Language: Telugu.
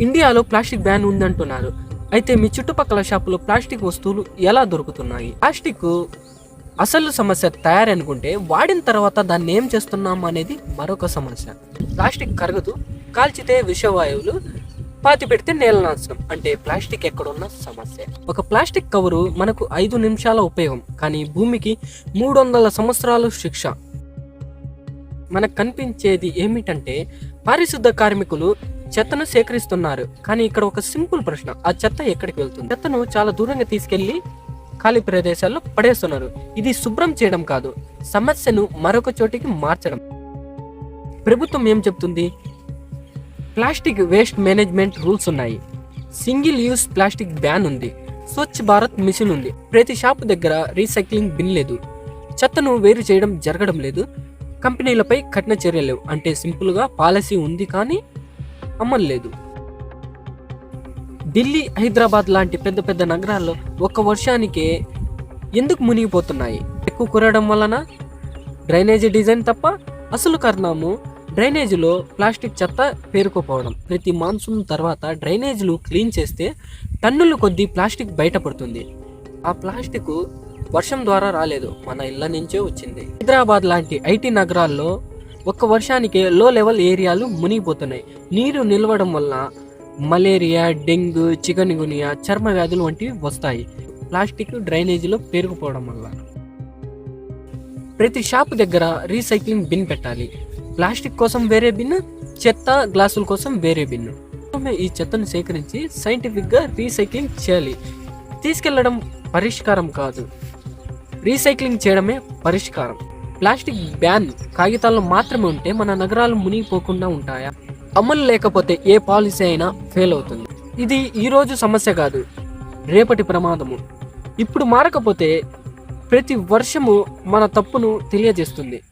ఇండియాలో ప్లాస్టిక్ బ్యాన్ ఉందంటున్నారు. అయితే మీ చుట్టుపక్కల షాపులో ప్లాస్టిక్ వస్తువులు ఎలా దొరుకుతున్నాయి? ప్లాస్టిక్ అసలు సమస్య తయారనుకుంటే వాడిన తర్వాత దాన్ని ఏం చేస్తున్నాం అనేది మరొక సమస్య. ప్లాస్టిక్ కరగదు కాల్చితే విషవాయువులు పాతి పెడితే నేల నాశనం అంటే ప్లాస్టిక్ ఎక్కడున్న సమస్య. ఒక ప్లాస్టిక్ కవరు మనకు ఐదు నిమిషాల ఉపయోగం కానీ భూమికి మూడు వందల సంవత్సరాలు శిక్ష. మనకు కనిపించేది ఏమిటంటే పారిశుద్ధ కార్మికులు చెత్తను సేకరిస్తున్నారు. కానీ ఇక్కడ ఒక సింపుల్ ప్రశ్న ఆ చెత్త ఎక్కడికి వెళ్తుంది? చెత్తను చాలా దూరంగా తీసుకెళ్ళి ఖాళీ ప్రదేశాల్లో పడేస్తున్నారు. ఇది శుభ్రం చేయడం కాదు సమస్యను మరొక చోటికి మార్చడం. ప్రభుత్వం ఏం చెప్తుంది? ప్లాస్టిక్ వేస్ట్ మేనేజ్మెంట్ రూల్స్ ఉన్నాయి. సింగిల్ యూస్ ప్లాస్టిక్ బ్యాన్ ఉంది. స్వచ్ఛ భారత్ మిషన్ ఉంది. ప్రతి షాపు దగ్గర రీసైక్లింగ్ బిన్ లేదు. చెత్తను వేరు చేయడం జరగడం లేదు. కంపెనీలపై కఠిన చర్యలు లేవు. అంటే సింపుల్గా పాలసీ ఉంది కానీ అమ్మలేదు ఢిల్లీ హైదరాబాద్ లాంటి పెద్ద పెద్ద నగరాల్లో ఒక్క వర్షానికే ఎందుకు మునిగిపోతున్నాయి? ఎక్కువ కురవడం వలన డ్రైనేజీ డిజైన్ తప్ప అసలు కారణము డ్రైనేజీలో ప్లాస్టిక్ చెత్త పేరుకోపోవడం. ప్రతి మాన్సూన్ తర్వాత డ్రైనేజీలు క్లీన్ చేస్తే టన్నుల కొద్దీ ప్లాస్టిక్ బయటపడుతుంది. ఆ ప్లాస్టిక్ వర్షం ద్వారా రాలేదు. మన ఇళ్ళ నుంచే వచ్చింది. హైదరాబాద్ లాంటి ఐటీ నగరాల్లో ఒక్క వర్షానికి లో లెవెల్ ఏరియాలు మునిగిపోతున్నాయి. నీరు నిలవడం వల్ల మలేరియా డెంగ్యూ చికెన్ గునియా చర్మ వ్యాధులు వంటివి వస్తాయి. ప్లాస్టిక్ డ్రైనేజీలో పేరుకుపోవడం వల్ల. ప్రతి షాపు దగ్గర రీసైక్లింగ్ బిన్ పెట్టాలి. ప్లాస్టిక్ కోసం వేరే బిన్ చెత్త గ్లాసుల కోసం వేరే బిన్. ఈ చెత్తను సేకరించి సైంటిఫిక్గా రీసైక్లింగ్ చేయాలి. తీసుకెళ్ళడం పరిష్కారం కాదు. రీసైక్లింగ్ చేయడమే పరిష్కారం. ప్లాస్టిక్ బ్యాన్ కాగితాల్లో మాత్రమే ఉంటే మన నగరాలు మునిగిపోకుండా ఉంటాయా? అమలు లేకపోతే ఏ పాలసీ అయినా ఫెయిల్ అవుతుంది. ఇది ఈరోజు సమస్య కాదు రేపటి ప్రమాదము. ఇప్పుడు మారకపోతే ప్రతి వర్షము మన తప్పును తెలియజేస్తుంది.